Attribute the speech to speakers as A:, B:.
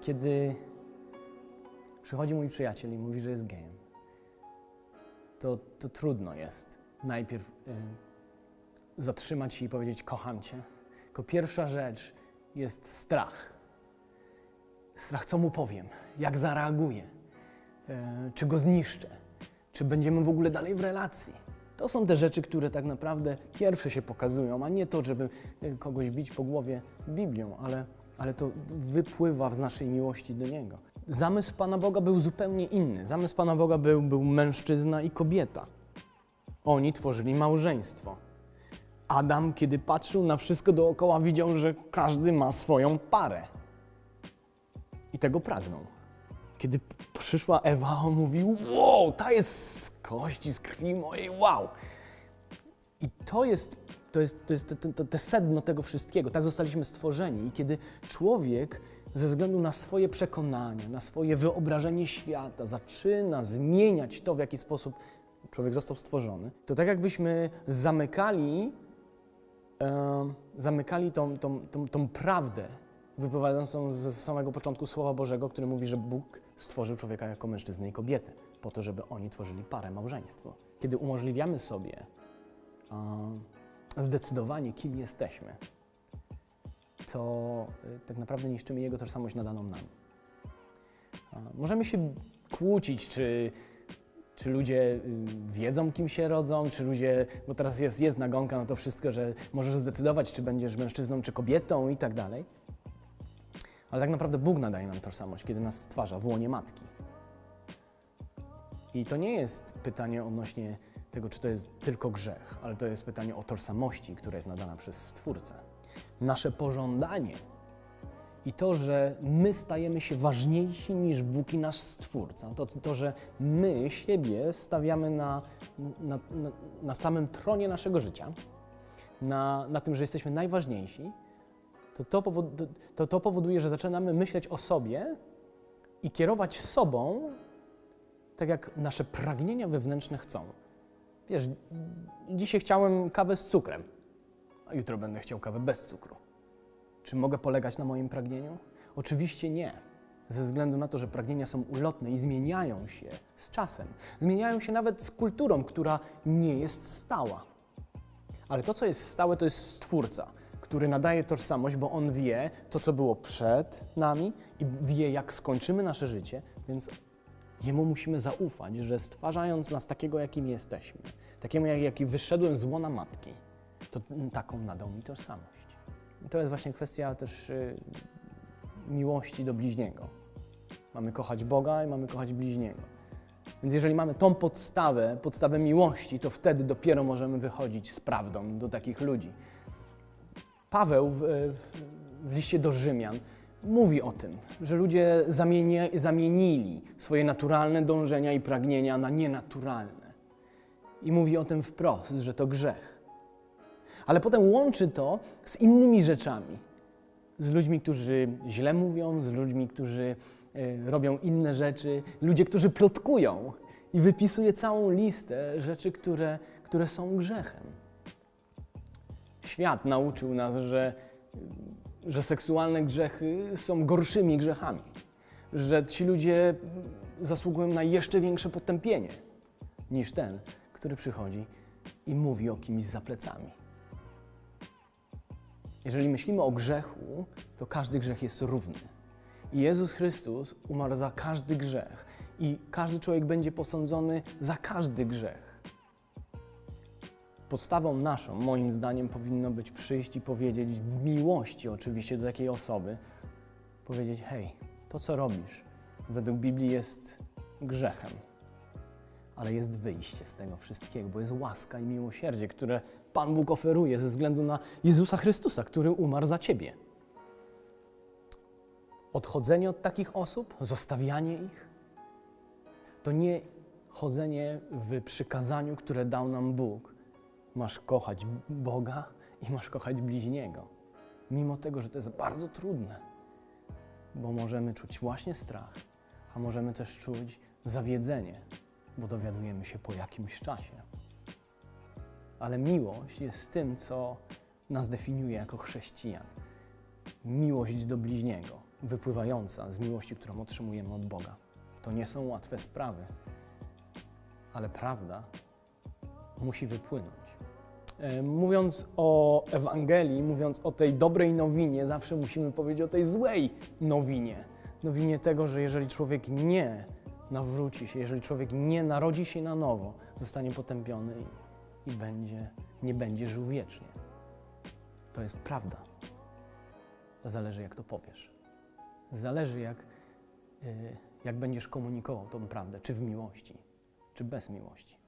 A: Kiedy przychodzi mój przyjaciel i mówi, że jest gejem, to, to trudno jest najpierw y, zatrzymać się i powiedzieć: Kocham cię. Tylko pierwsza rzecz jest strach. Strach, co mu powiem, jak zareaguję, e, czy go zniszczę, czy będziemy w ogóle dalej w relacji. To są te rzeczy, które tak naprawdę pierwsze się pokazują, a nie to, żeby e, kogoś bić po głowie Biblią, ale, ale to wypływa z naszej miłości do Niego. Zamysł Pana Boga był zupełnie inny. Zamysł Pana Boga był, był mężczyzna i kobieta. Oni tworzyli małżeństwo. Adam, kiedy patrzył na wszystko dookoła, widział, że każdy ma swoją parę. I tego pragnął. Kiedy przyszła Ewa, on mówił: Wow, ta jest z kości, z krwi mojej, wow. I to jest, to jest, to jest te, te, sedno tego wszystkiego. Tak zostaliśmy stworzeni. I kiedy człowiek ze względu na swoje przekonania, na swoje wyobrażenie świata zaczyna zmieniać to, w jaki sposób człowiek został stworzony, to tak jakbyśmy zamykali e, zamykali tą, tą, tą, tą prawdę wypływającą z samego początku Słowa Bożego, który mówi, że Bóg stworzył człowieka jako mężczyznę i kobietę, po to, żeby oni tworzyli parę, małżeństwo. Kiedy umożliwiamy sobie e, zdecydowanie, kim jesteśmy, to e, tak naprawdę niszczymy Jego tożsamość nadaną nam. Możemy się kłócić, czy czy ludzie y, wiedzą, kim się rodzą, czy ludzie, bo teraz jest, jest nagonka na to wszystko, że możesz zdecydować, czy będziesz mężczyzną, czy kobietą i tak dalej. Ale tak naprawdę Bóg nadaje nam tożsamość, kiedy nas stwarza w łonie matki. I to nie jest pytanie odnośnie tego, czy to jest tylko grzech, ale to jest pytanie o tożsamości, która jest nadana przez Stwórcę. Nasze pożądanie i to, że my stajemy się ważniejsi niż Bóg i nasz Stwórca, to, to że my siebie stawiamy na, na, na, na samym tronie naszego życia, na, na tym, że jesteśmy najważniejsi, to to, to to powoduje, że zaczynamy myśleć o sobie i kierować sobą tak, jak nasze pragnienia wewnętrzne chcą. Wiesz, dzisiaj chciałem kawę z cukrem, a jutro będę chciał kawę bez cukru. Czy mogę polegać na moim pragnieniu? Oczywiście nie. Ze względu na to, że pragnienia są ulotne i zmieniają się z czasem. Zmieniają się nawet z kulturą, która nie jest stała. Ale to, co jest stałe, to jest Stwórca, który nadaje tożsamość, bo On wie to, co było przed nami i wie, jak skończymy nasze życie, więc Jemu musimy zaufać, że stwarzając nas takiego, jakim jesteśmy, takiemu, jak, jaki wyszedłem z łona matki, to taką nadał mi tożsamość. I to jest właśnie kwestia też y, miłości do bliźniego. Mamy kochać Boga i mamy kochać bliźniego. Więc jeżeli mamy tą podstawę, podstawę miłości, to wtedy dopiero możemy wychodzić z prawdą do takich ludzi. Paweł w, w liście do Rzymian mówi o tym, że ludzie zamienili swoje naturalne dążenia i pragnienia na nienaturalne. I mówi o tym wprost, że to grzech. Ale potem łączy to z innymi rzeczami. Z ludźmi, którzy źle mówią, z ludźmi, którzy e, robią inne rzeczy, ludzie, którzy plotkują i wypisuje całą listę rzeczy, które, które są grzechem. Świat nauczył nas, że, że seksualne grzechy są gorszymi grzechami, że ci ludzie zasługują na jeszcze większe potępienie niż ten, który przychodzi i mówi o kimś za plecami. Jeżeli myślimy o grzechu, to każdy grzech jest równy. I Jezus Chrystus umarł za każdy grzech i każdy człowiek będzie posądzony za każdy grzech. Podstawą naszą, moim zdaniem, powinno być przyjść i powiedzieć w miłości oczywiście do takiej osoby, powiedzieć: Hej, to co robisz, według Biblii jest grzechem, ale jest wyjście z tego wszystkiego, bo jest łaska i miłosierdzie, które Pan Bóg oferuje ze względu na Jezusa Chrystusa, który umarł za ciebie. Odchodzenie od takich osób, zostawianie ich, to nie chodzenie w przykazaniu, które dał nam Bóg. Masz kochać Boga i masz kochać bliźniego. Mimo tego, że to jest bardzo trudne, bo możemy czuć właśnie strach, a możemy też czuć zawiedzenie, bo dowiadujemy się po jakimś czasie. Ale miłość jest tym, co nas definiuje jako chrześcijan. miłość do bliźniego, wypływająca z miłości, którą otrzymujemy od Boga. To nie są łatwe sprawy, ale prawda musi wypłynąć. E, Mówiąc o Ewangelii, mówiąc o tej dobrej nowinie, zawsze musimy powiedzieć o tej złej nowinie. Nowinie tego, że jeżeli człowiek nie nawróci się, jeżeli człowiek nie narodzi się na nowo, zostanie potępiony i, będzie, nie będzie żył wiecznie. To jest prawda. Zależy, jak to powiesz. Zależy, jak, y, jak będziesz komunikował tą prawdę, czy w miłości, czy bez miłości.